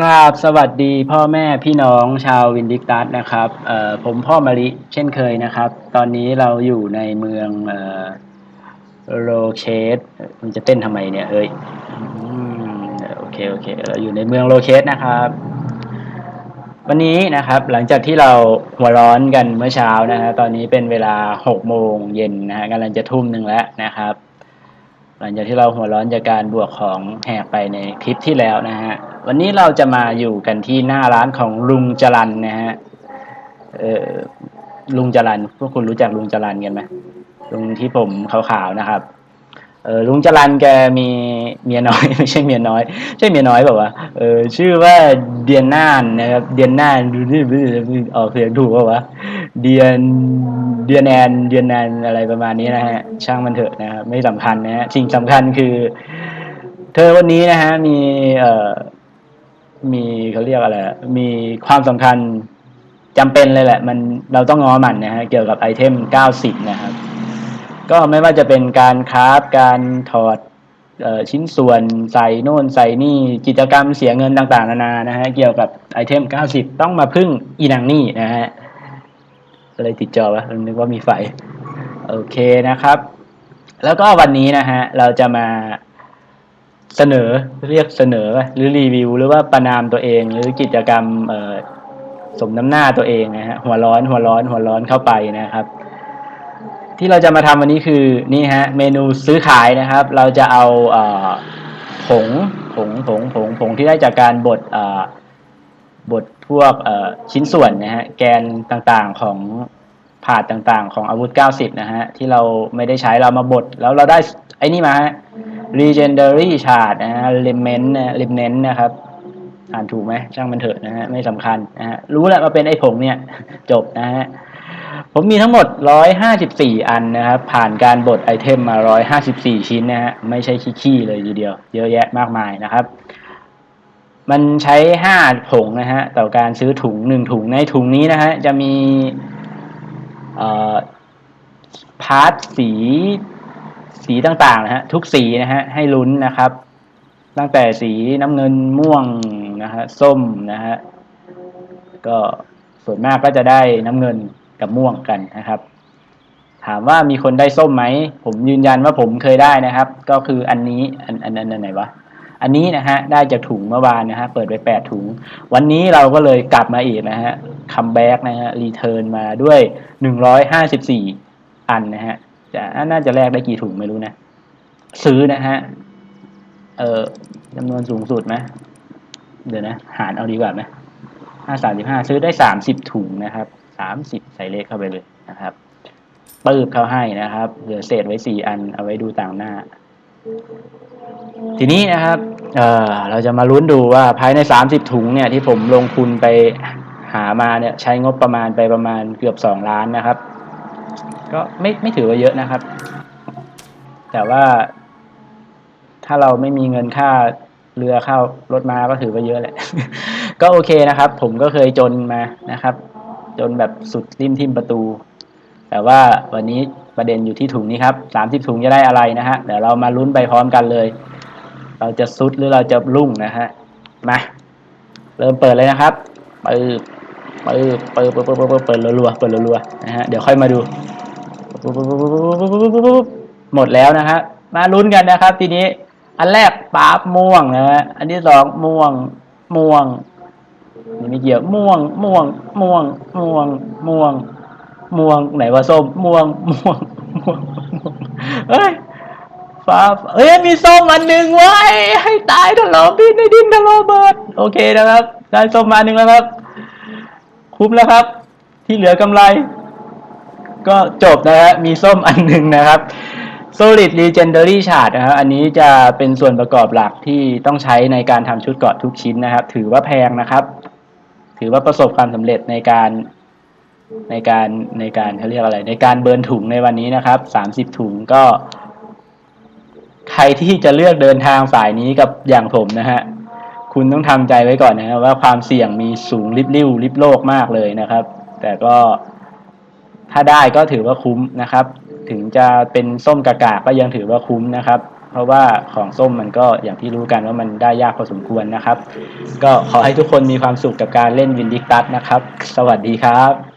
กราบสวัสดีพ่อแม่พี่น้องชาววินดิกตัสนะครับผมพ่อมาริเช่นเคยนะครับ ตอนนี้เราอยู่ในเมืองโรเชสมันจะเต้นทำไมเนี่ยเอ้ยโอเคโอเคเราอยู่ในเมืองโรเชสนะครับ วันนี้นะครับหลังจากที่เราหัวร้อนกันเมื่อเช้านะฮะตอนนี้เป็นเวลาหกโมงเย็นนะฮะกำลังจะทุ่มหนึ่งแล้วนะครับ หลังจากที่เราหัวร้อนจากการบวกของแหกไปในคลิปที่แล้วนะฮะ วันนี้เราจะมาอยู่กันที่หน้าร้านของลุงจรันนะฮะเออลุงจรันพวกคุณรู้จักลุงจรันกันไหมลุงที่ผมขาวๆนะครับ เออลุงจรันแกมีเมียน้อย ไม่ใช่เมียน้อยใช่เมียน้อยแบบว่าเออชื่อว่าเดียนนานนะครับ เดียนนานดูนี่ออกเสียงถูกป่าวะเดียนเดียนแอนเดียนแอนอะไรประมาณนี้นะฮะ ช่างมันเถอะนะครับไม่สำคัญนะฮะสิ่งสำคัญคือ เธอวันนี้นะฮะมีเอ่อ มีเขาเรียกอะไร มีความสำคัญจำเป็นเลยแหละ มันเราต้องง้อมันนะฮะเกี่ยวกับไอเทม 90 นะครับ ก็ไม่ว่าจะเป็นการคราฟการถอดออชิ้นส่วนใส่โน่นใส่นี่กิจกรรมเสียเงินต่างๆ นานานะฮะเกี่ยวกับไอเทม 90 ต้องมาพึ่งอีนางนี่นะฮะอะไรติดจอวะนึกว่ามีไฟ โอเคนะครับ แล้วก็วันนี้นะฮะเราจะมา เสนอเรียกเสนอหรือรีวิว หรือว่าประนามตัวเอง หรือกิจกรรมเสมน้ำหน้าตัวเองนะฮะหัวร้อนหัวร้อนหัวร้อนเข้าไปนะครับ ที่เราจะมาทำวันนี้คือนี่ฮะเมนูซื้อขายนะครับ เราจะเอาเออผงผงผงผงผงที่ได้จากการบดบดพวกชิ้นส่วนนะฮะแกนต่างๆของผาดต่างๆ ของอาวุธ 90 นะฮะที่เราไม่ได้ใช้เรามาบดแล้วเราได้ไอ้นี่มาฮะ legendary shard นะฮะ remnant นะ remnant นะครับ อ่านถูกไหมช่างมันเถอะนะฮะ ไม่สำคัญนะฮะ รู้แหล้วว่าเป็นไอ้ผงเนี่ย จบนะฮะ ผมมีทั้งหมด 154 อันนะครับ ผ่านการบดไอเทมมา 154 ชิ้นนะฮะ ไม่ใช่ขี้ๆเลยทีเดียว เยอะแยะมากมายนะครับมันใช้5ผงนะฮะ ต่อการซื้อถุง 1 ถุง ในถุงนี้นะฮะ จะมีอ่อพาร์ทสี สีต่างๆนะฮะทุกสีนะฮะให้ลุ้นนะครับ ตั้งแต่สีน้ำเงินม่วงนะฮะส้มนะฮะก็ส่วนมากก็จะได้น้ำเงินกับม่วงกันนะครับ ถามว่ามีคนได้ส้มไหม ผมยืนยันว่าผมเคยได้นะครับ ก็คืออันนี้อันอันอันไหนวะอันนี้นะฮะได้จากถุงเมื่อวานนะฮะเปิดไปแปดถุง วันนี้เราก็เลยกลับมาอีกนะฮะคัมแบ็กนะฮะรีเทิร์นมาด้วยหนึ่งร้อยห้าสิบสี่อันนะฮะ จะน่าจะแลกได้กี่ถุงไม่รู้นะ ซื้อนะฮะ เอ่อจำนวนสูงสุดไหมเดี๋ยวนะ หารเอาดีกว่าไหมห้าสามสิบห้าซื้อได้สามสิบถุงนะครับสามสิบใส่เลขเข้าไปเลยนะครับปืบเข้าให้นะครับ เหลือเศษไว้สี่อันเอาไว้ดูต่างหน้า ทีนี้นะครับ เอ่อ เราจะมาลุ้นดูว่าภายในสามสิบถุงเนี่ยที่ผมลงทุนไปหามาเนี่ยใช้งบประมาณไปประมาณเกือบสองล้านนะครับ ก็ไม่ไม่ถือว่าเยอะนะครับ แต่ว่า ถ้าเราไม่มีเงินค่าเรือเข้ารถมาก็ถือว่าเยอะแหละ ก็โอเคนะครับ ผมก็เคยจนมานะครับ จนแบบสุดริมทิมประตู แต่ว่าวันนี้ประเด็นอยู่ที่ถุงนี้ครับสามสิบถุงจะได้อะไรนะฮะเดี๋ยวเรามาลุ้นไปพร้อมกันเลย เราจะซุดหรือเราจะรุ่งนะฮะมาเริ่มเปิดเลยนะครับเปิด เปิดเปิดเปิดเปิดเปิดเปิดเปิดรัวๆเปิดรัวๆนะฮะเดี๋ยวค่อยมาดูหมดแล้วนะฮะมาลุ้นกันนะครับ ทีนี้ อันแรกป๊าบม่วงนะฮะอันที่สองม่วงม่วงนี่ไม่เกี่ยวม่วงม่วงม่วงม่วงม่วงม่วงไหนว่าส้มม่วงม่วงม่วงเอ้ยฟ้าเอ้ยมีส้มอันหนึ่งไว้ให้ตายถลอดินในดินถลอเบิดโอเคนะครับได้ส้มมาหนึ่งแล้วครับ คุ้มแล้วครับ ที่เหลือกำไร ก็จบนะฮะมีส้มอันหนึ่งนะครับ Solid Legendary Shard นะครับอันนี้จะเป็นส่วนประกอบหลักที่ต้องใช้ในการทำชุดเกาะทุกชิ้นนะครับ ถือว่าแพงนะครับ ถือว่าประสบความสำเร็จในการในการในการเขาเรียกอะไร ในการเบิร์นถุงในวันนี้นะครับสามสิบถุงก็ ใครที่จะเลือกเดินทางสายนี้กับอย่างผมนะฮะ คุณต้องทำใจไว้ก่อนนะครับว่าความเสี่ยงมีสูงริบลิ่วริบโลกมากเลยนะครับ แต่ก็ถ้าได้ก็ถือว่าคุ้มนะครับ ถึงจะเป็นส้มกากาก็ยังถือว่าคุ้มนะครับ เพราะว่าของส้มมันก็อย่างที่รู้กันว่ามันได้ยากพอสมควรนะครับ ก็ขอให้ทุกคนมีความสุขกับการเล่นวินดิกตัสนะครับ สวัสดีครับ